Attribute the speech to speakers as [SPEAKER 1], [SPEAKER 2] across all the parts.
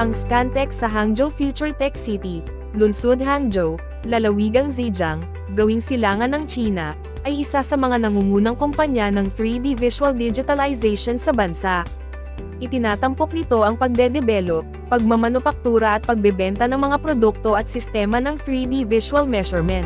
[SPEAKER 1] Ang Scantech sa Hangzhou Future Tech City, Lunsod Hangzhou, lalawigang Zhejiang, gawing silangan ng China, ay isa sa mga nangungunang kumpanya ng 3D visual digitalization sa bansa. Itinatampok nito ang pagdedevelop, pagmamanupaktura at pagbebenta ng mga produkto at sistema ng 3D visual measurement.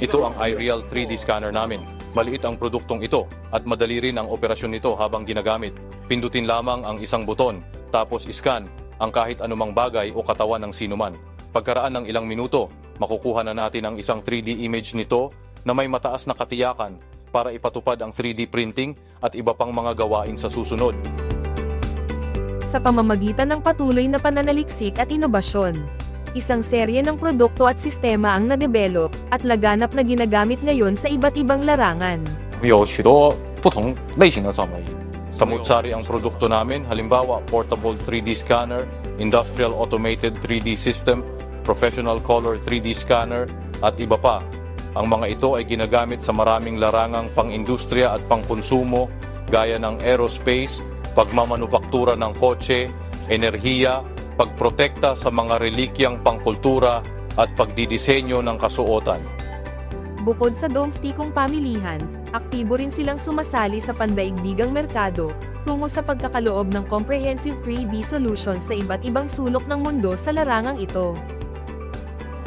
[SPEAKER 2] Ito ang iReal 3D scanner namin. Maliit ang produktong ito at madali rin ang operasyon nito habang ginagamit. Pindutin lamang ang isang buton, tapos iscan ang kahit anumang bagay o katawan ng sinuman. Pagkaraan ng ilang minuto, makukuha na natin ang isang 3D image nito na may mataas na katiyakan para ipatupad ang 3D printing at iba pang mga gawain sa susunod.
[SPEAKER 1] sa pamamagitan ng patuloy na pananaliksik at inobasyon Isang serye ng produkto at sistema ang nadevelop, at laganap na ginagamit ngayon sa iba't ibang larangan.
[SPEAKER 2] 有许多不同类型的扫描仪。Samut-sari ang produkto namin, halimbawa portable 3D scanner, industrial automated 3D system, professional color 3D scanner, at iba pa. Ang mga ito ay ginagamit sa maraming larangang pang-industriya at pang-konsumo gaya ng aerospace, pagmamanupaktura ng kotse, enerhiya, pagprotekta sa mga relikyang pangkultura at pagdidisenyo ng kasuotan.
[SPEAKER 1] Bukod sa domestikong pamilihan, aktibo rin silang sumasali sa pandaigdigang merkado, tungo sa pagkakaloob ng comprehensive 3D solution sa iba't ibang sulok ng mundo sa larangang ito.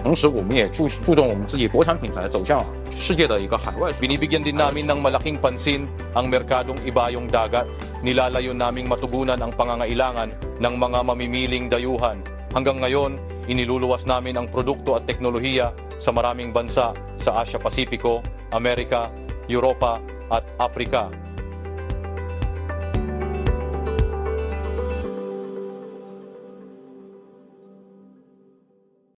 [SPEAKER 3] 同时，我们也注注重我们自己国产品牌走向世界的一个海外。
[SPEAKER 2] Binibigyan din namin ng malaking pansin ang merkadong ibayong dagat. Nilalayon naming matugunan ang pangangailangan ng mga mamimiling dayuhan. Hanggang ngayon, iniluluwas namin ang produkto at teknolohiya sa maraming bansa sa Asia Pasipiko, Amerika, Europa at Afrika